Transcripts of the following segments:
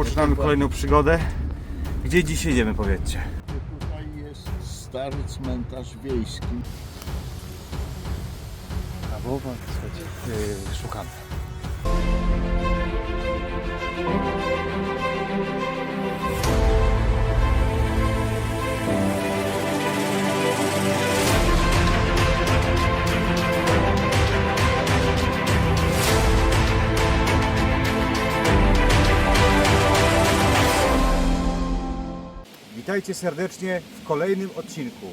rozpoczynamy kolejną przygodę. Gdzie dziś jedziemy, powiedzcie? Tutaj jest stary cmentarz wiejski. Kawowa, słuchajcie, yy, szukamy. Witajcie serdecznie w kolejnym odcinku.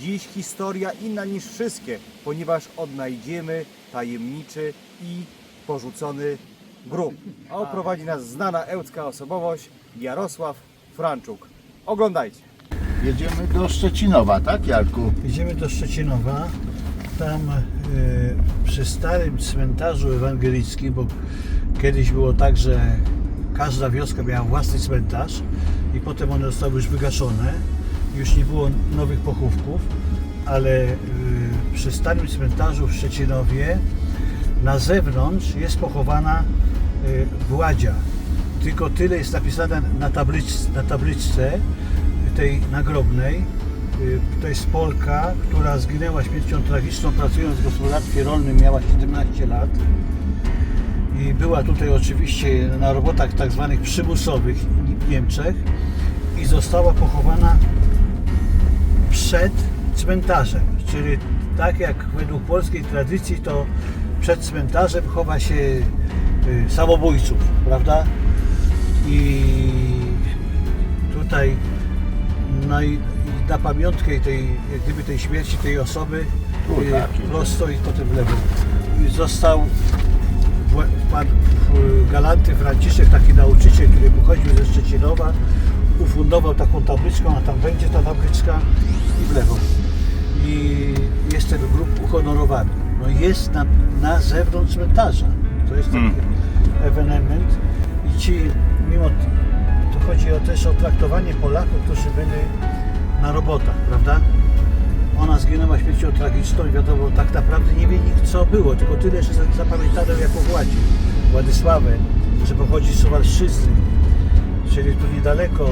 Dziś historia inna niż wszystkie, ponieważ odnajdziemy tajemniczy i porzucony grób. A oprowadzi nas znana ełcka osobowość Jarosław Franczuk. Oglądajcie. Jedziemy do Szczecinowa, tak Jarku? Jedziemy do Szczecinowa. Tam e, przy starym cmentarzu ewangelickim, bo kiedyś było tak, że każda wioska miała własny cmentarz i potem one zostały już wygaszone. Już nie było nowych pochówków, ale e, przy starym cmentarzu w Szczecinowie na zewnątrz jest pochowana e, Władzia. Tylko tyle jest napisane na, na tabliczce tej nagrobnej. Y, To jest Polka, która zginęła śmiercią tragiczną pracując w gospodarstwie rolnym, miała 17 lat. I była tutaj oczywiście na robotach tak zwanych przymusowych w Niemczech i została pochowana przed cmentarzem. Czyli tak jak według polskiej tradycji, to przed cmentarzem chowa się y, samobójców, prawda? I tutaj na, na pamiątkę tej, gdyby tej śmierci tej osoby Tu, y, tak, prosto i potem w lewo. Został pan galanty Franciszek, taki nauczyciel, który pochodził ze Szczecinowa, ufundował taką tabliczką, a tam będzie ta tabliczka i w lewo. I jest ten grób uhonorowany. No jest na, na zewnątrz cmentarza. To jest taki Mm. ewenement. I ci, mimo tu chodzi o, też o traktowanie Polaków, którzy byli na robotach, prawda? Ona zginęła śmiercią tragiczną i wiadomo, tak naprawdę nie wie nikt co było, tylko tyle, że za- zapamiętano jako Władzi, Władysławę, że pochodzi z Suwalszczyzny, czyli tu niedaleko.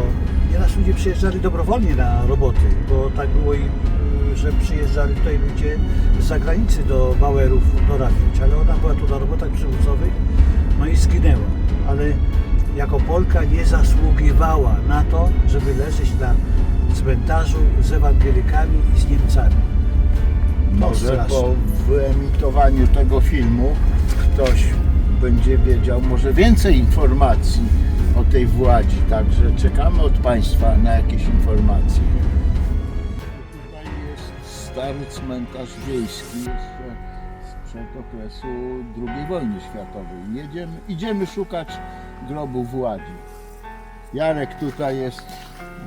Nieraz ludzie przyjeżdżali dobrowolnie na roboty, bo tak było i y, że przyjeżdżali tutaj ludzie z zagranicy do Bauerów dorabiać, ale ona była tu na robotach przymusowych, no i zginęła, ale jako Polka nie zasługiwała na to, żeby leżeć na cmentarzu z ewangelikami i z Niemcami. Może straszne. po wyemitowaniu tego filmu ktoś będzie wiedział może więcej informacji o tej władzi, także czekamy od Państwa na jakieś informacje. Tutaj jest stary cmentarz wiejski jeszcze sprzed okresu II wojny światowej. Jedziemy, idziemy szukać grobu Władzi. Jarek tutaj jest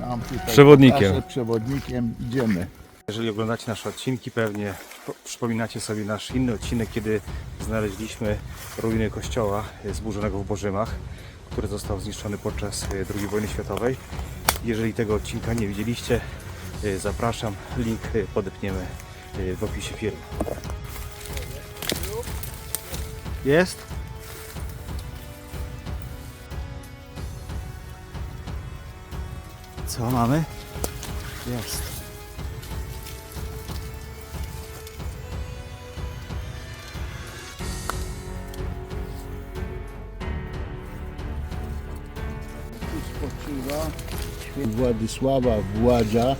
nam tutaj Przewodnikiem. pokaże, przewodnikiem. Idziemy. Jeżeli oglądacie nasze odcinki, pewnie po- przypominacie sobie nasz inny odcinek, kiedy znaleźliśmy ruiny kościoła zburzonego w Bożymach, który został zniszczony podczas e, II wojny światowej. Jeżeli tego odcinka nie widzieliście, e, zapraszam. Link e, podepniemy w opisie filmu. Jest? Co mamy? Jest. Spoczywa Władysława Władzia,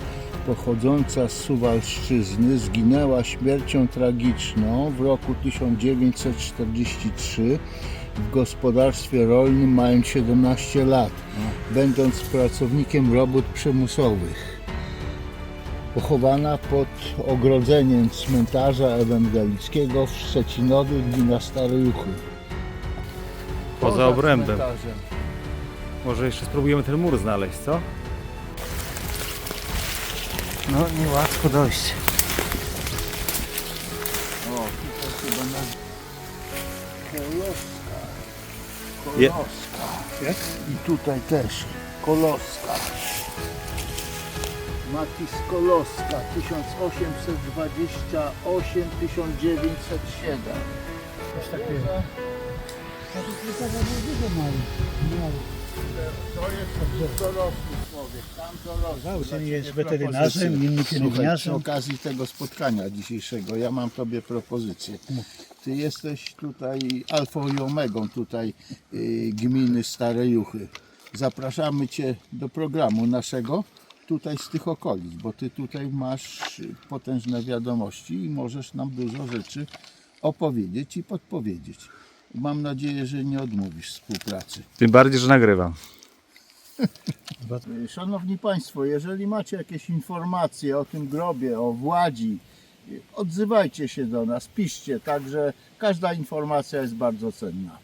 pochodząca z Suwalszczyzny, zginęła śmiercią tragiczną w roku 1943 w gospodarstwie rolnym mając 17 lat, będąc pracownikiem robót przymusowych. Pochowana pod ogrodzeniem cmentarza ewangelickiego w Szczecinowie, gmina Stare Juchy. Poza obrębem. cmentarzem. Może jeszcze spróbujemy ten mur znaleźć, co? No, niełatwo dojść. O, tutaj chyba na... Koloska. Je- Koloska. I tutaj też. Koloska. Matis Koloska 1828-1907. Coś takiego. No to jest dorosły człowiek, tam dorosły. Jest weterynarzem, propozycje. inny Słuchaj, pielęgniarzem. Przy okazji tego spotkania dzisiejszego, ja mam Tobie propozycję. Ty jesteś tutaj alfą i omegą tutaj y, gminy Stare Juchy. Zapraszamy Cię do programu naszego tutaj z tych okolic, bo Ty tutaj masz y, potężne wiadomości i możesz nam dużo rzeczy opowiedzieć i podpowiedzieć. Mam nadzieję, że nie odmówisz współpracy. Tym bardziej, że nagrywam. Szanowni Państwo, jeżeli macie jakieś informacje o tym grobie, o Władzi, odzywajcie się do nas, piszcie, także każda informacja jest bardzo cenna.